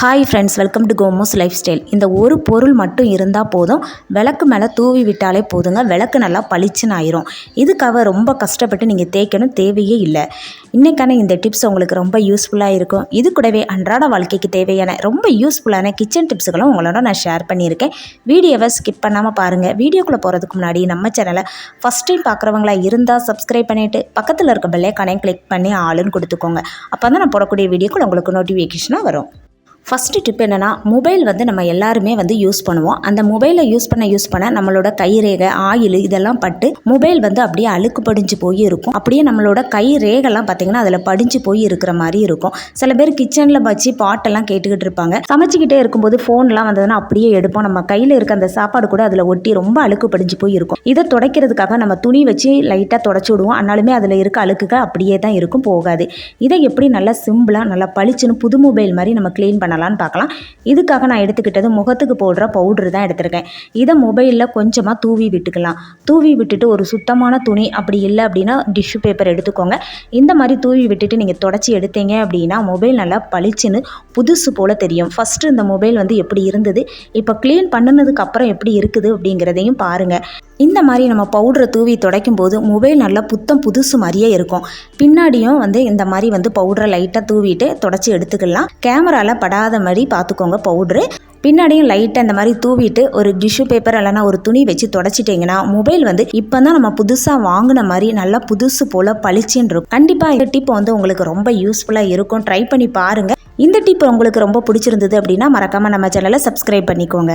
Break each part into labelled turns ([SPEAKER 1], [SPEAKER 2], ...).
[SPEAKER 1] Hi friends welcome to கோமோஸ் life style இந்த ஒரு பொருள் மட்டும் இருந்தால் போதும். விளக்கு மேலே தூவி விட்டாலே போதுங்க. விளக்கு நல்லா பளிச்சுன்னு ஆயிரும். இதுக்காக ரொம்ப கஷ்டப்பட்டு நீங்கள் தேய்க்கணும் தேவையே இல்லை. இன்றைக்கான இந்த டிப்ஸ் உங்களுக்கு ரொம்ப யூஸ்ஃபுல்லாக இருக்கும். இது கூடவே அன்றாட வாழ்க்கைக்கு தேவையான ரொம்ப யூஸ்ஃபுல்லான கிச்சன் டிப்ஸுகளும் உங்களோட நான் ஷேர் பண்ணியிருக்கேன். வீடியோவை ஸ்கிப் பண்ணாமல் பாருங்கள் வீடியோக்குள்ளே போகிறதுக்கு முன்னாடி நம்ம சேனலை ஃபஸ்ட் டைம் பார்க்குறவங்களா இருந்தால் சப்ஸ்கிரைப் பண்ணிவிட்டு பக்கத்தில் இருக்க பெல்லைக்கானே கிளிக் பண்ணி ஆளுன்னு கொடுத்துக்கோங்க. அப்போ தான் நான் போடக்கூடிய வீடியோக்குள்ள உங்களுக்கு நோட்டிஃபிகேஷனாக வரும். ஃபஸ்ட்டு டிப் என்னென்னா மொபைல் வந்து நம்ம எல்லாருமே வந்து யூஸ் பண்ணுவோம். அந்த மொபைலை யூஸ் பண்ண யூஸ் பண்ண நம்மளோட கைரேகை ஆயில் இதெல்லாம் பட்டு மொபைல் வந்து அப்படியே அழுக்கு படிஞ்சு போய் இருக்கும். அப்படியே நம்மளோட கை ரேகைலாம் பார்த்தீங்கன்னா அதில் படிஞ்சு போய் இருக்கிற மாதிரி இருக்கும். சில பேர் கிச்சனில் வச்சு பாட்டெல்லாம் கேட்டுக்கிட்டு இருப்பாங்க. சமைச்சிக்கிட்டே இருக்கும்போது ஃபோன்லாம் வந்ததுன்னா அப்படியே எடுப்போம். நம்ம கையில் இருக்க அந்த சாப்பாடு கூட அதில் ஒட்டி ரொம்ப அழுக்கு படிஞ்சு போய் இருக்கும். இதை துடைக்கிறதுக்காக நம்ம துணி வச்சு லைட்டாக தொடச்சி விடுவோம். ஆனாலுமே அதில் இருக்க அழுக்குகள் அப்படியே தான் இருக்கும் போகாது. இதை எப்படி நல்லா சிம்பிளாக நல்லா பளிச்சுன்னு புது மொபைல் மாதிரி நம்ம க்ளீன் பண்ணலாம்னு பார்க்கலாம். இதுக்காக நான் எடுத்துக்கிட்டது முகத்துக்கு போடுற பவுட்ரு தான் எடுத்திருக்கேன். இதை மொபைலில் கொஞ்சமாக தூவி விட்டுக்கலாம். தூவி விட்டுட்டு ஒரு சுத்தமான துணி அப்படி இல்லை அப்படின்னா டிஷ்யூ பேப்பர் எடுத்துக்கோங்க. இந்த மாதிரி தூவி விட்டுட்டு நீங்கள் தொடச்சி எடுத்தீங்க அப்படின்னா மொபைல் நல்லா பளிச்சுன்னு புதுசு போல் தெரியும். ஃபஸ்ட்டு இந்த மொபைல் வந்து எப்படி இருந்தது இப்போ க்ளீன் பண்ணினதுக்கு அப்புறம் எப்படி இருக்குது அப்படிங்கிறதையும் பாருங்கள் இந்த மாதிரி நம்ம பவுடரை தூவி துடைக்கும் போது மொபைல் நல்லா புத்தம் புதுசு மாதிரியே இருக்கும். பின்னாடியும் வந்து இந்த மாதிரி வந்து பவுடரை லைட்டாக தூவிட்டு தொடச்சி எடுத்துக்கலாம். கேமராவில் படாத மாதிரி பார்த்துக்கோங்க பவுட்ரு பின்னாடியும் லைட்டாக இந்த மாதிரி தூவிட்டு ஒரு டிஷ்யூ பேப்பர் இல்லைனா ஒரு துணி வச்சு தொடச்சிட்டிங்கன்னா மொபைல் வந்து இப்போ தான் நம்ம புதுசாக வாங்கின மாதிரி நல்லா புதுசு போல் பளிச்சுன்னு இருக்கும். கண்டிப்பாக இந்த டிப் வந்து உங்களுக்கு ரொம்ப யூஸ்ஃபுல்லாக இருக்கும். ட்ரை பண்ணி பாருங்கள் இந்த டிப் உங்களுக்கு ரொம்ப பிடிச்சிருந்தது அப்படின்னா மறக்காமல் நம்ம சேனலை சப்ஸ்கிரைப் பண்ணிக்கோங்க.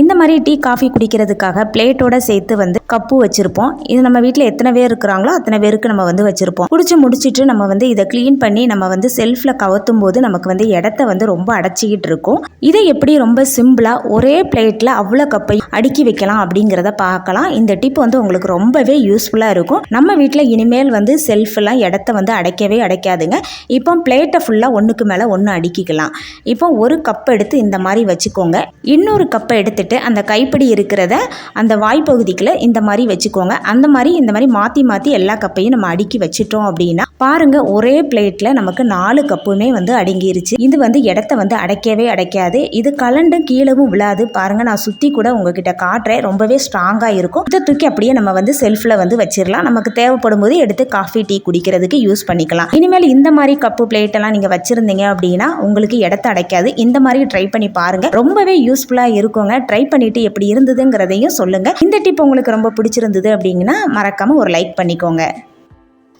[SPEAKER 1] இந்த மாதிரி டீ காஃபி குடிக்கிறதுக்காக பிளேட்டோட சேர்த்து வந்து கப்பு வச்சுருப்போம். இது நம்ம வீட்டில் எத்தனை பேர் இருக்கிறாங்களோ அத்தனை பேருக்கு நம்ம வந்து வச்சுருப்போம். குடிச்சு முடிச்சிட்டு நம்ம வந்து இதை க்ளீன் பண்ணி நம்ம வந்து செல்ஃபில் கவத்தும் போது நமக்கு வந்து இடத்த வந்து ரொம்ப அடைச்சிக்கிட்டு இருக்கும். இதை எப்படி ரொம்ப சிம்பிளாக ஒரே பிளேட்டில் அவ்வளோ கப்பை அடுக்கி வைக்கலாம் அப்படிங்கிறத பார்க்கலாம். இந்த டிப் வந்து உங்களுக்கு ரொம்பவே யூஸ்ஃபுல்லாக இருக்கும். நம்ம வீட்டில் இனிமேல் வந்து செல்ஃபெல்லாம் இடத்த வந்து அடைக்கவே அடைக்காதுங்க. இப்போ பிளேட்டை ஃபுல்லாக ஒன்றுக்கு மேலே ஒன்று அடுக்கிக்கலாம். இப்போ ஒரு கப் எடுத்து இந்த மாதிரி வச்சுக்கோங்க. இன்னொரு கப்பை எடுத்துட்டு அந்த கைப்பிடி இருக்கிறத அந்த வாய்ப்பகுதிக்குள்ள இந்த மாதிரி வச்சுக்கோங்க. அந்த மாதிரி இந்த மாதிரி மாற்றி மாற்றி எல்லா கப்பையும் நம்ம அடுக்கி வச்சுட்டோம் அப்படின்னா பாருங்க ஒரே பிளேட்டில் நமக்கு நாலு கப்புமே வந்து அடங்கிருச்சு. இது வந்து இடத்த வந்து அடைக்கவே அடைக்காது. இது கலண்டும் கீழவும் விழாது. பாருங்கள் நான் சுற்றி கூட உங்ககிட்ட காட்டுறேன். ரொம்பவே ஸ்ட்ராங்காக இருக்கும். இதை தூக்கி அப்படியே நம்ம வந்து செல்ஃபில் வந்து வச்சிடலாம் நமக்கு தேவைப்படும் போது எடுத்து காஃபி டீ குடிக்கிறதுக்கு யூஸ் பண்ணிக்கலாம். இனிமேல் இந்த மாதிரி கப்பு பிளேட்டெல்லாம் நீங்கள் வச்சுருந்தீங்க அப்படின்னா உங்களுக்கு இடத்த அடைக்காது. இந்த மாதிரி ட்ரை பண்ணி பாருங்க. ரொம்பவே யூஸ்ஃபுல்லாக இருக்குங்க. ட்ரை பண்ணிட்டு எப்படி இருந்ததுங்கிறதையும் சொல்லுங்க. இந்த டிப் உங்களுக்கு ரொம்ப பிடிச்சிருந்தது அப்படிங்கன்னா மறக்காம ஒரு லைக் பண்ணிக்கோங்க.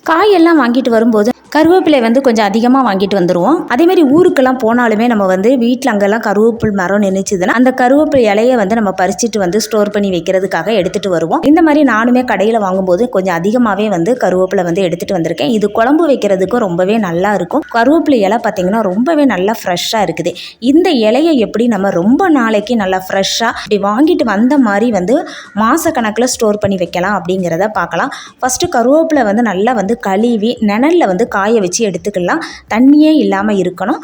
[SPEAKER 1] காயெல்லாம் வாங்கிட்டு வரும்போது கருவேப்பிலை வந்து கொஞ்சம் அதிகமாக வாங்கிட்டு வந்துடுவோம் அதேமாதிரி ஊருக்கெல்லாம் போனாலுமே நம்ம வந்து வீட்டில் அங்கெல்லாம் கருவேப்பில் மரம் நினைச்சதுன்னா அந்த கருவேப்பிலை இலையை வந்து நம்ம பறிச்சுட்டு வந்து ஸ்டோர் பண்ணி வைக்கிறதுக்காக எடுத்துகிட்டு வருவோம். இந்த மாதிரி நானுமே கடையில் வாங்கும்போது கொஞ்சம் அதிகமாகவே வந்து கருவேப்பிலை வந்து எடுத்துகிட்டு வந்திருக்கேன். இது குழம்பு வைக்கிறதுக்கும் ரொம்பவே நல்லா இருக்கும். கருவேப்பிலை இலை பார்த்திங்கன்னா ரொம்பவே நல்லா ஃப்ரெஷ்ஷாக இருக்குது. இந்த இலையை எப்படி நம்ம ரொம்ப நாளைக்கு நல்லா ஃப்ரெஷ்ஷாக இப்படி வாங்கிட்டு வந்த மாதிரி வந்து மாதக்கணக்கில் ஸ்டோர் பண்ணி வைக்கலாம் அப்படிங்கிறத பார்க்கலாம். ஃபஸ்ட்டு கருவேப்பிலை வந்து நல்லா வந்து கழுவி நிழலில் வந்து கா வச்சு எடுத்துக்கலாம். தண்ணியே இல்லாமல் இருக்கணும்.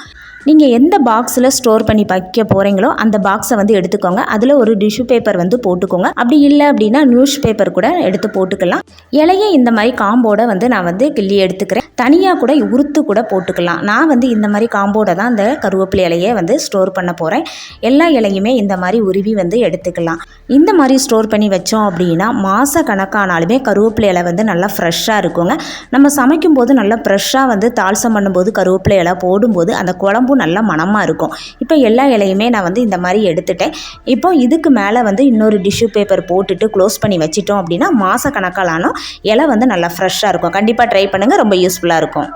[SPEAKER 1] நீங்கள் எந்த பாக்ஸில் ஸ்டோர் பண்ணி வைக்க போகிறீங்களோ அந்த பாக்ஸை வந்து எடுத்துக்கோங்க. அதில் ஒரு டிஷ்யூ பேப்பர் வந்து போட்டுக்கோங்க. அப்படி இல்லை அப்படின்னா நியூஸ் பேப்பர் கூட எடுத்து போட்டுக்கலாம். இலையை இந்த மாதிரி காம்போட வந்து நான் வந்து கிள்ளி எடுத்துக்கிறேன். தனியாக கூட உறுத்து கூட போட்டுக்கலாம். நான் வந்து இந்த மாதிரி காம்போட தான் அந்த கருவேப்பிலை இலையை வந்து ஸ்டோர் பண்ண போகிறேன் எல்லா இலையுமே இந்த மாதிரி உருவி வந்து எடுத்துக்கலாம். இந்த மாதிரி ஸ்டோர் பண்ணி வச்சோம் அப்படின்னா மாத கணக்கானாலுமே கருவேப்பிலை இலை வந்து நல்லா ஃப்ரெஷ்ஷாக இருக்குங்க. நம்ம சமைக்கும் போது நல்லா ஃப்ரெஷ்ஷாக வந்து தாள்சம் பண்ணும்போது கருவேப்பிலை இலை போடும்போது அந்த குழம்பு குழம்பும் நல்லா மணமாக இருக்கும். இப்போ எல்லா இலையுமே நான் வந்து இந்த மாதிரி எடுத்துட்டேன். இப்போ இதுக்கு மேலே வந்து இன்னொரு டிஷ்யூ பேப்பர் போட்டுட்டு க்ளோஸ் பண்ணி வச்சிட்டோம் அப்படின்னா மாத கணக்காலானோ இலை வந்து நல்லா ஃப்ரெஷ்ஷாக இருக்கும். கண்டிப்பாக ட்ரை பண்ணுங்கள் ரொம்ப யூஸ்ஃபுல்லாக இருக்கும்.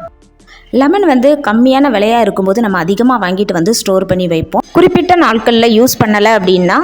[SPEAKER 1] லெமன் வந்து கம்மியான விலையாக இருக்கும்போது நம்ம அதிகமாக வாங்கிட்டு வந்து ஸ்டோர் பண்ணி வைப்போம். குறிப்பிட்ட நாட்களில் யூஸ் பண்ணலை அப்படின்னா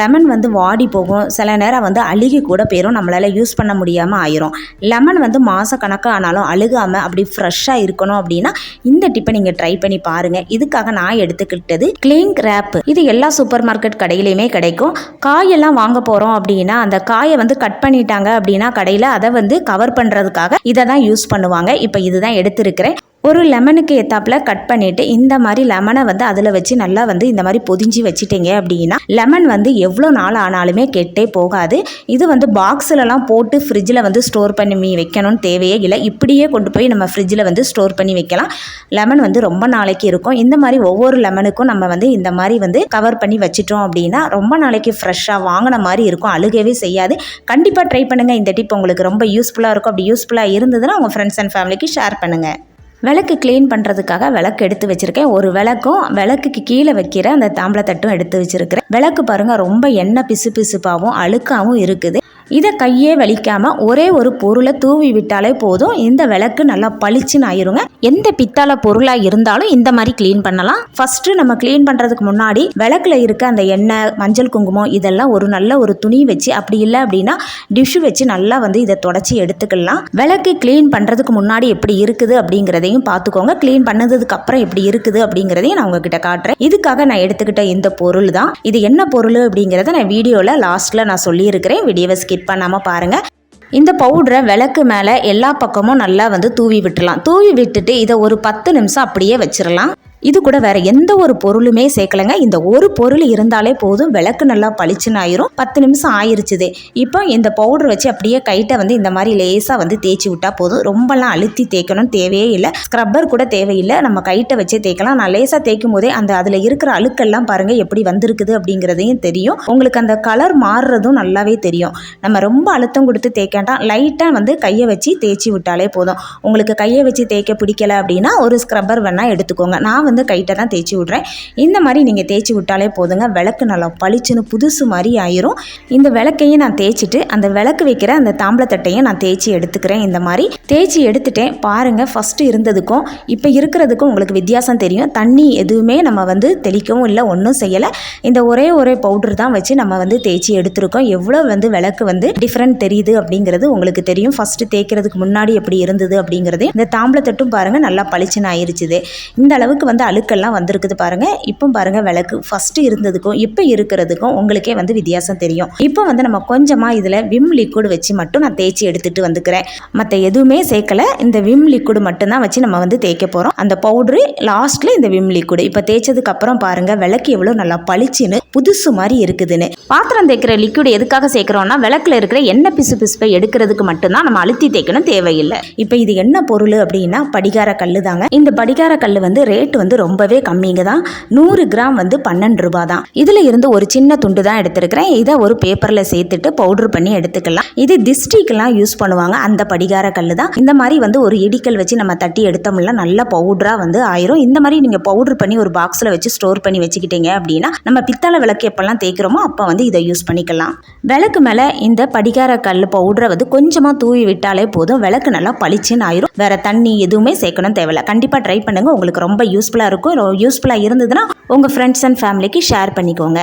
[SPEAKER 1] லெமன் வந்து வாடி போகும். சில நேரம் வந்து அழுகி கூட போயிடும் நம்மளால் யூஸ் பண்ண முடியாமல் ஆயிரும். லெமன் வந்து மாத கணக்காக ஆனாலும் அழுகாமல் அப்படி ஃப்ரெஷ்ஷாக இருக்கணும் அப்படின்னா இந்த டிப்பை நீங்கள் ட்ரை பண்ணி பாருங்கள் இதுக்காக நான் எடுத்துக்கிட்டது க்ளீன் ரேப் இது எல்லா சூப்பர் மார்க்கெட் கடையிலையுமே கிடைக்கும். காயெல்லாம் வாங்க போகிறோம் அப்படின்னா அந்த காயை வந்து கட் பண்ணிட்டாங்க அப்படின்னா கடையில் அதை வந்து கவர் பண்ணுறதுக்காக இதை தான் யூஸ் பண்ணுவாங்க. இப்போ இதுதான் எடுத்திருக்கிறேன். ஒரு லெமனுக்கு எத்தாப்பில் கட் பண்ணிவிட்டு இந்த மாதிரி லெமனை வந்து அதில் வச்சு நல்லா வந்து இந்த மாதிரி பொதிஞ்சு வச்சுட்டீங்க அப்படின்னா லெமன் வந்து எவ்வளோ நாள் ஆனாலுமே கெட்டே போகாது. இது வந்து பாக்ஸிலலாம் போட்டு ஃப்ரிட்ஜில் வந்து ஸ்டோர் பண்ணி வைக்கணும்னு தேவையே இல்லை. இப்படியே கொண்டு போய் நம்ம ஃப்ரிட்ஜில் வந்து ஸ்டோர் பண்ணி வைக்கலாம். லெமன் வந்து ரொம்ப நாளைக்கு இருக்கும். இந்த மாதிரி ஒவ்வொரு லெமனுக்கும் நம்ம வந்து இந்த மாதிரி வந்து கவர் பண்ணி வச்சிட்டோம் அப்படின்னா ரொம்ப நாளைக்கு ஃப்ரெஷ்ஷாக வாங்கின மாதிரி இருக்கும். அழுகவே செய்யாது. கண்டிப்பாக ட்ரை பண்ணுங்கள் இந்த டிப் உங்களுக்கு ரொம்ப யூஸ்ஃபுல்லாக இருக்கும். அப்படி யூஸ்ஃபுல்லாக இருந்ததுன்னா உங்கள் ஃப்ரெண்ட்ஸ் அண்ட் ஃபேமிலிக்கு ஷேர் பண்ணுங்கள் விளக்கு க்ளீன் பண்ணுறதுக்காக விளக்கு எடுத்து வச்சுருக்கேன். ஒரு விளக்கும் விளக்குக்கு கீழே வைக்கிற அந்த தாம்பளத்தட்டும் எடுத்து வச்சுருக்கிறேன். விளக்கு பாருங்கள் ரொம்ப எண்ணெய் பிசு பிசுப்பாகவும் அழுக்காகவும் இருக்குது. இதை கையே வலிக்காமல் ஒரே ஒரு பொருளை தூவி விட்டாலே போதும். இந்த விளக்கு நல்லா பளிச்சுன்னு ஆயிருங்க. எந்த பித்தால பொருளாக இருந்தாலும் இந்த மாதிரி க்ளீன் பண்ணலாம். ஃபஸ்ட்டு நம்ம க்ளீன் பண்ணுறதுக்கு முன்னாடி விளக்கில் இருக்க அந்த எண்ணெய் மஞ்சள் குங்குமம் இதெல்லாம் ஒரு நல்ல ஒரு துணி வச்சு அப்படி இல்லை அப்படின்னா டிஷ்ஷு வச்சு நல்லா வந்து இதை தொடச்சி எடுத்துக்கலாம். விளக்கு க்ளீன் பண்ணுறதுக்கு முன்னாடி எப்படி இருக்குது அப்படிங்கிறதையும் பார்த்துக்கோங்க. க்ளீன் பண்ணதுக்கு அப்புறம் எப்படி இருக்குது அப்படிங்கிறதையும் நான் உங்ககிட்ட காட்டுறேன். இதுக்காக நான் எடுத்துக்கிட்ட இந்த பொருள் தான். இது என்ன பொருள் அப்படிங்கிறத நான் வீடியோவில் லாஸ்ட்டில் நான் சொல்லியிருக்கிறேன். வீடியோவை ஸ்கிப் பண்ணாமல் பாருங்கள் இந்த பவுடரை விளக்கு மேலே எல்லா பக்கமும் நல்லா வந்து தூவி விட்டுலாம் தூவி விட்டுட்டு இதை ஒரு பத்து நிமிஷம் அப்படியே வச்சிடலாம் இது கூட வேற எந்த ஒரு பொருளுமே சேர்க்கலைங்க. இந்த ஒரு பொருள் இருந்தாலே போதும். விளக்கு நல்லா பளிச்சுன்னு ஆயிரும். பத்து நிமிஷம் ஆயிருச்சுது. இப்போ இந்த பவுடர் வச்சு அப்படியே கைட்டை வந்து இந்த மாதிரி லேசாக வந்து தேய்ச்சி விட்டா போதும். ரொம்பலாம் அழுத்தி தேய்க்கணும்னு தேவையே இல்லை. ஸ்க்ரப்பர் கூட தேவையில்லை. நம்ம கைட்டை வச்சே தேய்க்கலாம். நான் லேசாக தேய்க்கும் போதே அந்த அதில் இருக்கிற அழுக்கெல்லாம் பாருங்க எப்படி வந்திருக்குது அப்படிங்கிறதையும் தெரியும். உங்களுக்கு அந்த கலர் மாறுறதும் நல்லாவே தெரியும். நம்ம ரொம்ப அழுத்தம் கொடுத்து தேய்க்காண்டாம் லைட்டாக வந்து கையை வச்சு தேய்ச்சி விட்டாலே போதும். உங்களுக்கு கையை வச்சு தேய்க்க பிடிக்கல அப்படின்னா ஒரு ஸ்க்ரப்பர் வேணால் எடுத்துக்கோங்க. நான் வந்து கைட்டை தான் தேய்ச்சி விட்றேன். இந்த மாதிரி நீங்கள் தேய்ச்சி விட்டாலே போதுங்க. விளக்கு நல்லா பளிச்சுன்னு புதுசு மாதிரி ஆயிரும். இந்த விளக்கையும் நான் தேய்ச்சிட்டு அந்த விளக்கு வைக்கிற அந்த தாம்பளத்தட்டையும் நான் தேய்ச்சி எடுத்துக்கிறேன். இந்த மாதிரி தேய்ச்சி எடுத்துட்டேன். பாருங்கள் ஃபஸ்ட்டு இருந்ததுக்கும் இப்போ இருக்கிறதுக்கும் உங்களுக்கு வித்தியாசம் தெரியும். தண்ணி எதுவுமே நம்ம வந்து தெளிக்கவும் இல்லை ஒன்றும் செய்யலை. இந்த ஒரே ஒரே பவுடர் தான் வச்சு நம்ம வந்து தேய்ச்சி எடுத்திருக்கோம். எவ்வளோ வந்து விளக்கு வந்து டிஃப்ரெண்ட் தெரியுது அப்படிங்கிறது உங்களுக்கு தெரியும். ஃபஸ்ட்டு தேய்க்கிறதுக்கு முன்னாடி எப்படி இருந்தது அப்படிங்கிறது. இந்த தாம்பளத்தட்டும் பாருங்கள் நல்லா பளிச்சுன்னு ஆயிருச்சுது. இந்த அளவுக்கு வந்து அழுக்கெல்லாம் வந்திருக்குது பாருங்கள் இப்போ பாருங்கள் விளக்கு ஃபஸ்ட்டு இருந்ததுக்கும் இப்போ இருக்கிறதுக்கும் உங்களுக்கே வந்து வித்தியாசம் தெரியும். இப்போ வந்து நம்ம கொஞ்சமாக இதில் விம் லிக்விட் வச்சு மட்டும் நான் தேய்ச்சி எடுத்துகிட்டு வந்துக்கிறேன். மற்ற எதுவுமே சேர்க்கலை. இந்த விம் லிக்விட் மட்டும்தான் வச்சு நம்ம வந்து தேய்க்க போகிறோம் அந்த பவுட்ரு லாஸ்ட்டில் இந்த விம் லிக்விட் இப்போ தேய்ச்சதுக்கு அப்புறம் பாருங்கள் விளக்கு எவ்வளோ நல்லா பளிச்சுன்னு புதுசு மாதிரி இருக்குதுன்னு. பாத்திரம் தேய்க்கிற லிக்விட் எதுக்காக சேர்க்குறோம்னா விளக்கில் இருக்கிற எண்ணெய் பிசு பிசுப்பை எடுக்கிறதுக்கு மட்டும்தான் நம்ம அழுத்தி தேய்க்கணும் தேவையில்லை. இப்போ இது என்ன பொருள் அப்படின்னா படிகார கல் தாங்க. இந்த படிகார கல் வந்து ரேட் வந்து ரொம்பவே கம்மிங்க தான். நூறு கிராம் வந்து பன்னெண்டு ரூபா தான். இதில் இருந்து ஒரு சின்ன துண்டு தான் எடுத்திருக்கிறேன். இதை ஒரு பேப்பரில் சேர்த்துட்டு பவுடர் பண்ணி எடுத்துக்கலாம். இது திஸ்டிக்கெலாம் யூஸ் பண்ணுவாங்க. அந்த படிகார கல் தான். இந்த மாதிரி வந்து ஒரு இடிக்கல் வச்சு நம்ம தட்டி எடுத்தோம்ல நல்ல பவுடராக வந்து ஆயிரும். இந்த மாதிரி நீங்கள் பவுடர் பண்ணி ஒரு பாக்ஸில் வச்சு ஸ்டோர் பண்ணி வச்சுக்கிட்டீங்க அப்படின்னா நம்ம பித்தளை விளக்கு எப்போல்லாம் தேய்க்கிறோமோ அப்போ வந்து இதை யூஸ் பண்ணிக்கலாம். விளக்கு மேலே இந்த படிகார கல் பவுடரை வந்து கொஞ்சமாக தூவி விட்டாலே போதும். விளக்கு நல்லா பளிச்சுன்னு ஆயிரும். வேற தண்ணி எதுவுமே சேர்க்கணும் தேவையில்ல. கண்டிப்பாக ட்ரை பண்ணுங்கள் உங்களுக்கு ரொம்ப யூஸ்ஃபுல்லாக இருக்கும் யூஸ்ஃபுல்லாக இருந்ததுன்னா உங்கள் ஃப்ரெண்ட்ஸ் அண்ட் ஃபேமிலிக்கு ஷேர் பண்ணிக்கோங்க.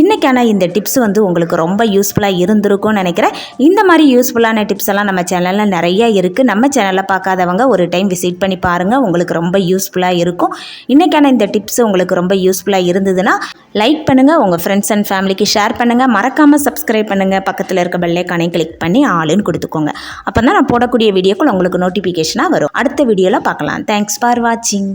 [SPEAKER 1] இன்றைக்கான இந்த டிப்ஸ் வந்து உங்களுக்கு ரொம்ப யூஸ்ஃபுல்லாக இருந்திருக்கும்னு நினைக்கிறேன். இந்த மாதிரி யூஸ்ஃபுல்லான டிப்ஸ் எல்லாம் நம்ம சேனலில் நிறைய இருக்குது நம்ம சேனலில் பார்க்காதவங்க ஒரு டைம் விசிட் பண்ணி பாருங்கள் உங்களுக்கு ரொம்ப யூஸ்ஃபுல்லாக இருக்கும். இன்றைக்கான இந்த டிப்ஸ் உங்களுக்கு ரொம்ப யூஸ்ஃபுல்லாக இருந்ததுன்னா லைக் பண்ணுங்கள் உங்கள் ஃப்ரெண்ட்ஸ் அண்ட் ஃபேமிலிக்கு ஷேர் பண்ணுங்கள் மறக்காமல் சப்ஸ்கிரைப் பண்ணுங்கள் பக்கத்தில் இருக்க பெல்லைக்கானே கிளிக் பண்ணி ஆளுன்னு கொடுத்துக்கோங்க. அப்போ தான் நான் போடக்கூடிய வீடியோக்கள் உங்களுக்கு நோட்டிஃபிகேஷனாக வரும். அடுத்த வீடியோவில் பார்க்கலாம். தேங்க்ஸ் ஃபார் வாட்சிங்